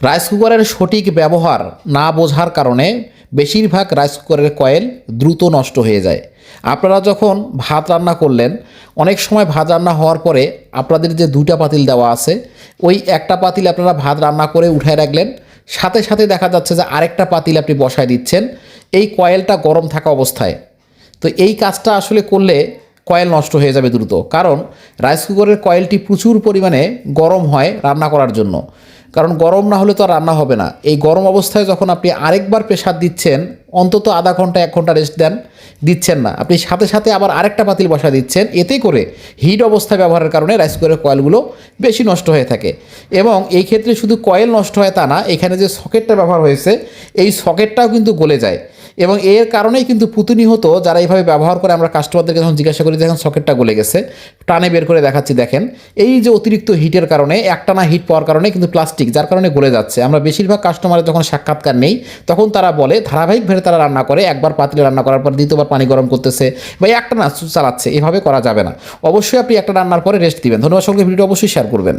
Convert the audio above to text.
Rice কুকারের সঠিক ব্যবহার না বোঝার কারণে বেশিরভাগ রাইস কুকারের কয়েল দ্রুত নষ্ট হয়ে যায়। আপনারা যখন ভাত রান্না করলেন, অনেক সময় ভাত রান্না হওয়ার পরে আপনাদের যে দুটা পাতিল দেওয়া আছে, ওই একটা পাতিল আপনারা ভাত রান্না করে উঠায় রাখলেন। সাথে সাথে দেখা যাচ্ছে যে আরেকটা পাতিল আপনি বসায় দিচ্ছেন। এই কয়েলটা গরম থাকা অবস্থায়। তো এই কাজটা আসলে করলে কয়েল নষ্ট হয়ে যাবে দ্রুত। কারণ রাইস কুকারের কয়েলটি প্রচুর পরিমাণে গরম হয় রান্না করার জন্য। কারণ গরম না হলে তো রান্না হবে না। এই গরম অবস্থায় যখন আপনি আরেকবার প্রেশার দিচ্ছেন, অন্তত আধা ঘণ্টা, এক ঘণ্টা রেস্ট দেন, দিচ্ছেন না। আপনি সাথে সাথে আবার আরেকটা পাতিল বসা দিচ্ছেন, এতে করে হিট অবস্থা ব্যবহারের কারণে রাইস কুকারের কয়েলগুলো বেশি নষ্ট হয়ে থাকে। এবং এই ক্ষেত্রে শুধু কয়েল নষ্ট হয় তা না, এখানে যে সকেটটা ব্যবহার হয়েছে, এই সকেটটাও কিন্তু গলে যায়। এবং এর কারণেই কিন্তু প্রতিনিয়ত যারা এইভাবে ব্যবহার করে আমরা কাস্টমারদেরকে যখন জিজ্ঞাসা করি, দেখেন সকেটটা গলে গেছে। টানে বের করে দেখাচ্ছি, দেখেন। এই যে অতিরিক্ত হিটের কারণে, একটানা হিট পাওয়ার কারণে কিন্তু প্লাস্টিক যার কারণে গলে যাচ্ছে। আমরা বেশিরভাগ কাস্টমারের যখন সাক্ষাৎকার নেই, তখন তারা বলে, ধারাবাহিকভাবে তারা রান্না করে, একবার পাতিলে রান্না করার পর দ্বিতীয়বার পানি গরম করতেছে বা একটা না চালাচ্ছে। এভাবে করা যাবে না। অবশ্যই আপনি একটা রান্নার পরে রেস্ট দিবেন। ধন্যবাদ সঙ্গে ভিডিও অবশ্যই শেয়ার করবেন।